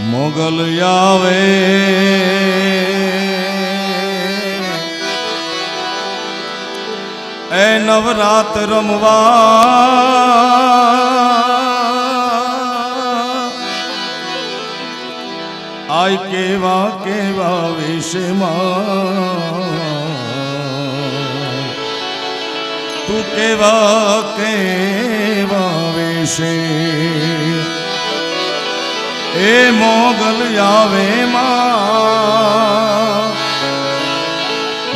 મોગલ આવે. એ નવરાત રમવા. આય કેવા કેવા વિષમાં તું કેવા કેવા વેશે એ મોગલ આવે માં.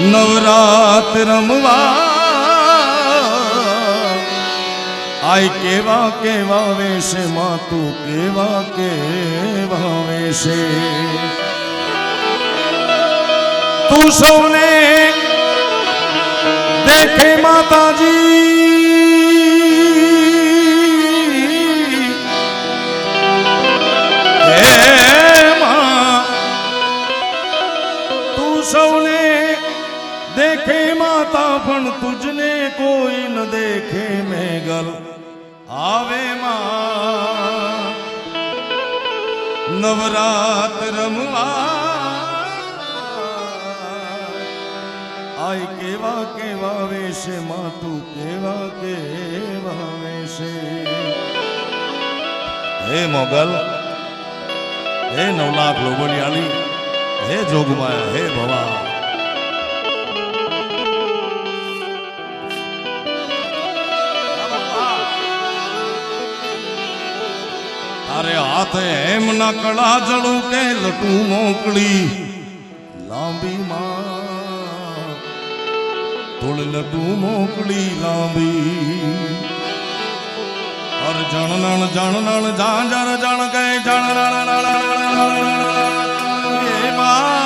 નવરાત રમવા. આય કેવા કેવા વેશે માં તું કેવા કેવા વેશે. તું સૌને દેખે માતાજી. પણ તુજને કોઈ ન દેખે મેગલ આવે માં નવરાત રમવા. આય કેવા કેવા વેશે માં તું કેવા કેવા વેશે. હે મોગલ, હે નવલાખ લોબડિયાળી, હે જોગમાયા, હે ભવા. તારે હાથે એમ ના કળા જડું કે લટું મોકળી લાંબી માં થોડ લટું મોકળી લાંબી અર જણનણ જણનણ ઝાંઝર જણ ગય જણ એ ખણણ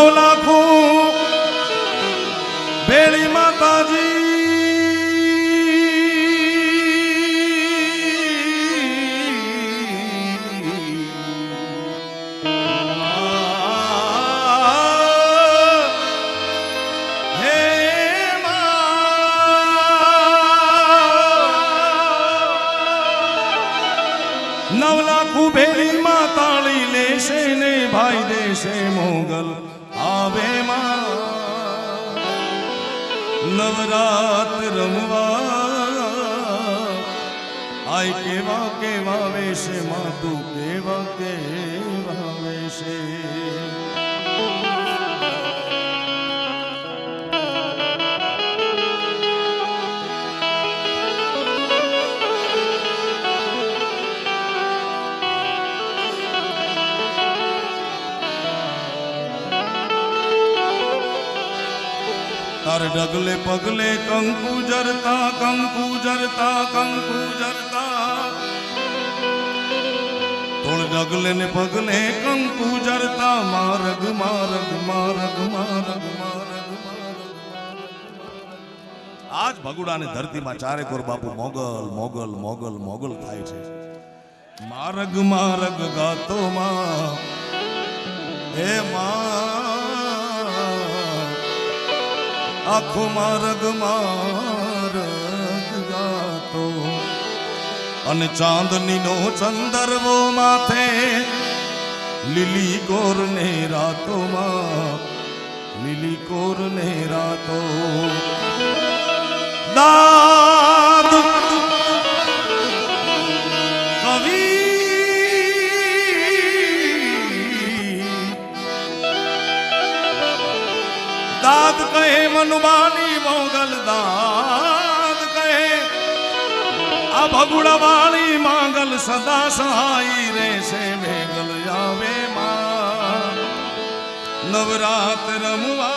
মাওলা খো ડગલે પગલે કંકુ જરતા કંકુ જરતા કંકુ જરતા. તોળ ડગલે ને પગલે કંકુ જરતા, મારગ મારગ મારગ મારગ આજ ભગુડાની ધરતીમાં ચારે કોર બાપુ મોગલ મોગલ મોગલ મોગલ થાય છે. મારગ મારગ ગાતો માં હે માં આખો માર્ગ માર્ગ ગાતો. અને ચાંદની નો ચંદરવો માથે લીલી કોર ને રાતોમાં, લીલી કોર ને રાતો. દાદ દાદ કહે, મનમાની મોગલ દાદ કહે. આ ભગુડા વાળી માંગલ સદા સહાય છે મેગલ આવે માં. નવરાત રમવા.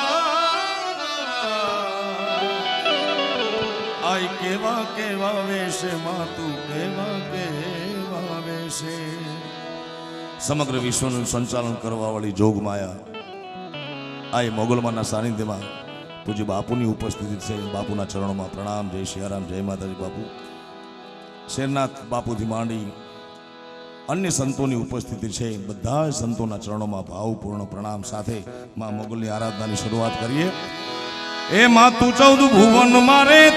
આય કેવા કેવા વેશે માં તું કેવા કેવા વેશે. સમગ્ર વિશ્વનું સંચાલન કરવા વાળી જોગમાયા આ એ મોગલમાના સાનિધ્યમાં પૂજ્ય બાપુની ઉપસ્થિતિ છે. બાપુના ચરણોમાં પ્રણામ. જય સિયારામ જય માતાજી બાપુ. શેરનાથ બાપુથી માંડી અન્ય સંતોની ઉપસ્થિતિ છે. બધા સંતોના ચરણોમાં ભાવપૂર્ણ પ્રણામ સાથે માં મોગલની આરાધનાની શરૂઆત કરીએ. એ માં તું ચૌદ ભુવન મારે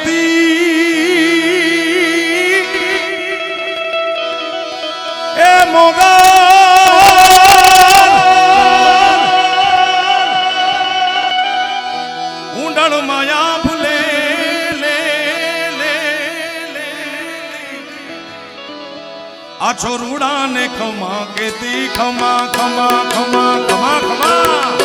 આ છોરુડા ને ખમા કેતી ખમા ખમા ખમા ખમા ખમા.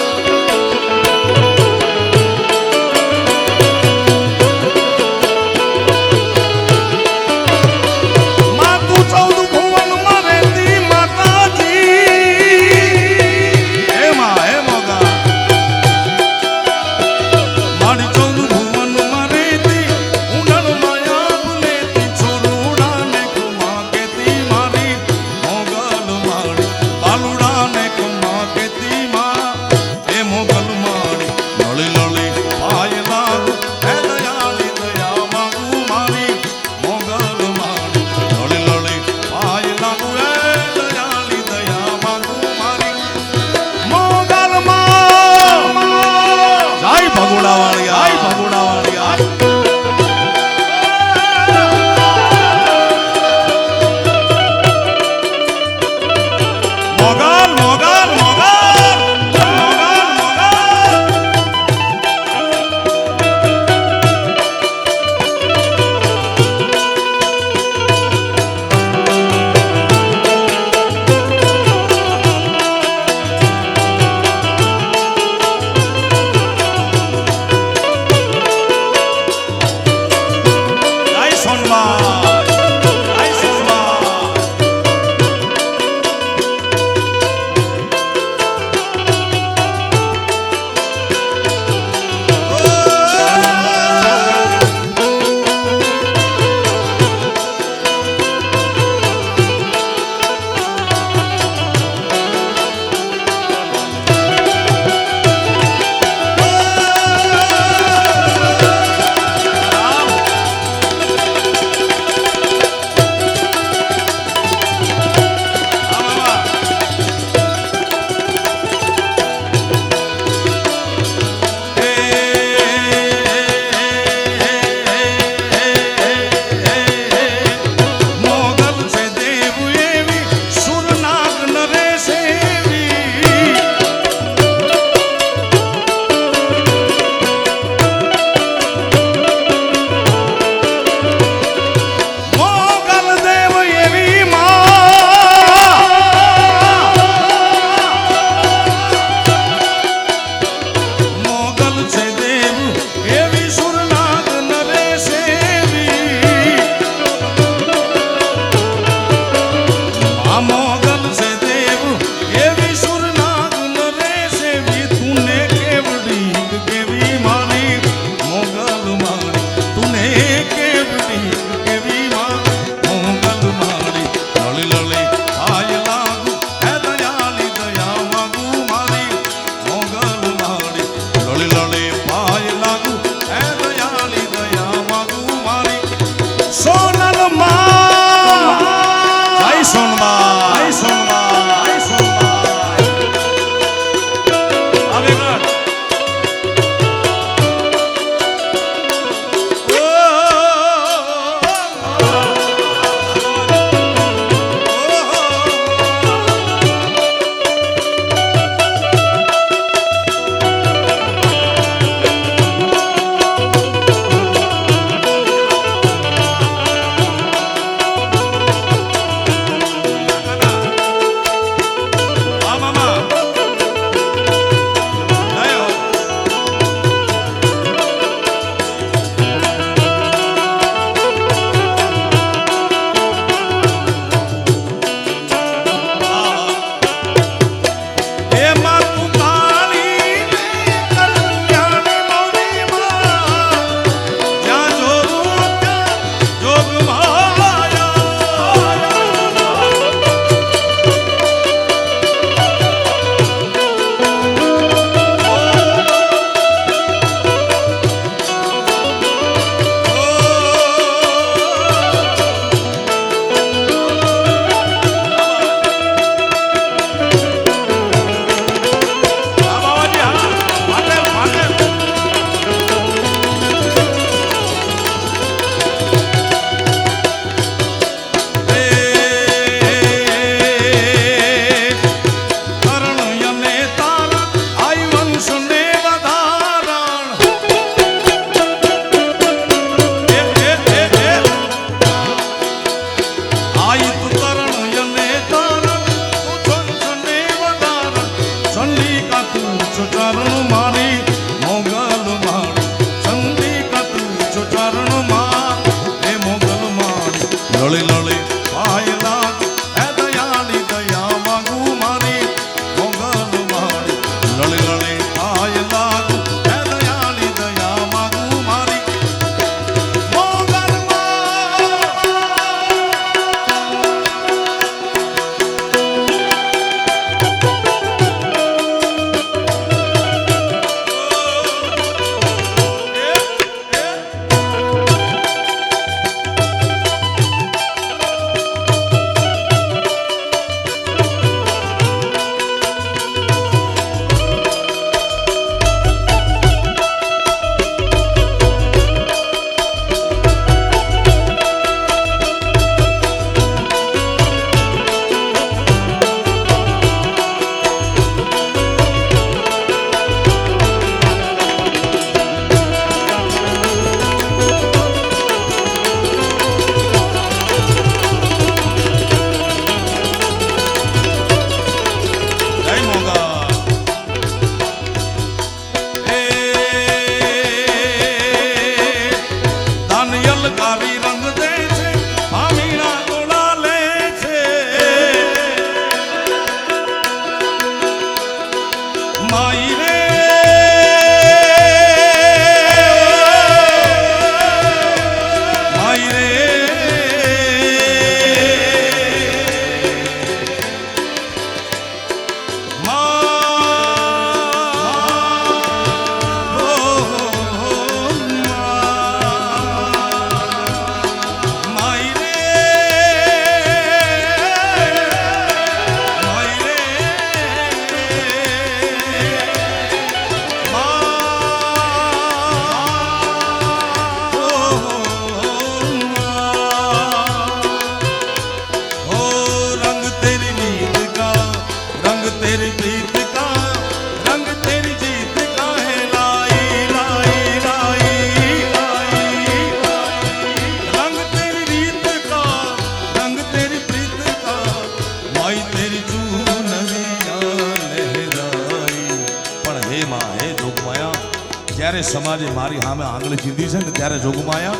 સામે આંગળી ચીંધી છે ને ત્યારે જોગમાયા,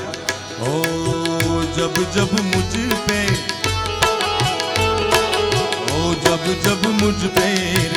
ઓ, જબ જબ મુજ પે, ઓ, જબ જબ મુજ પે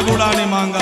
மகுடானி மாங்க.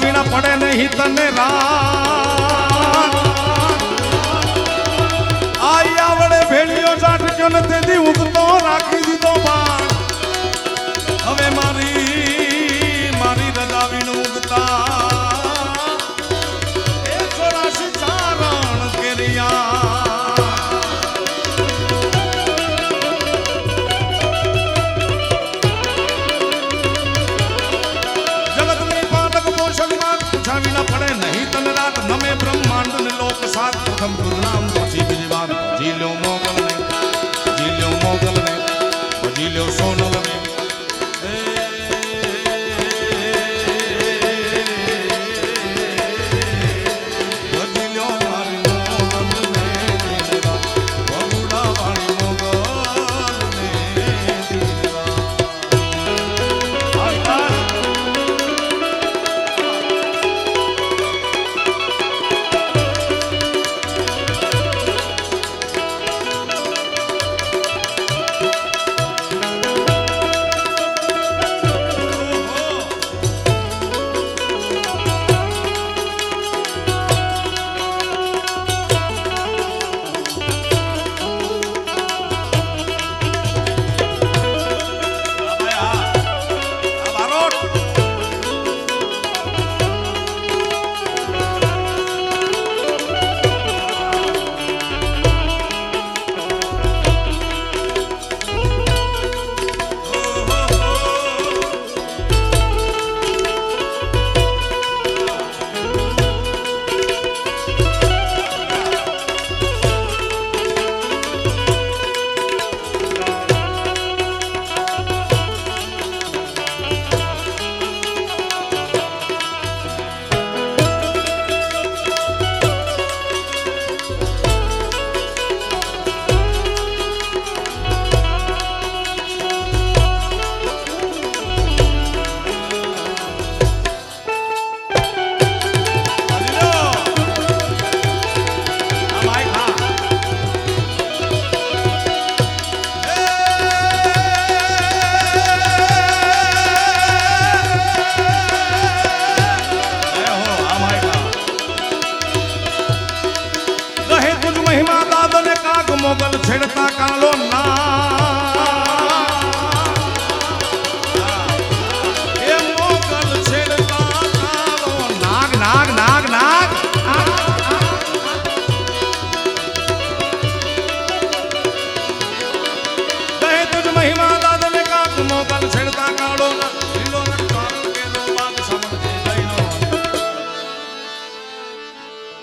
વિના પડે નહીં તને રાત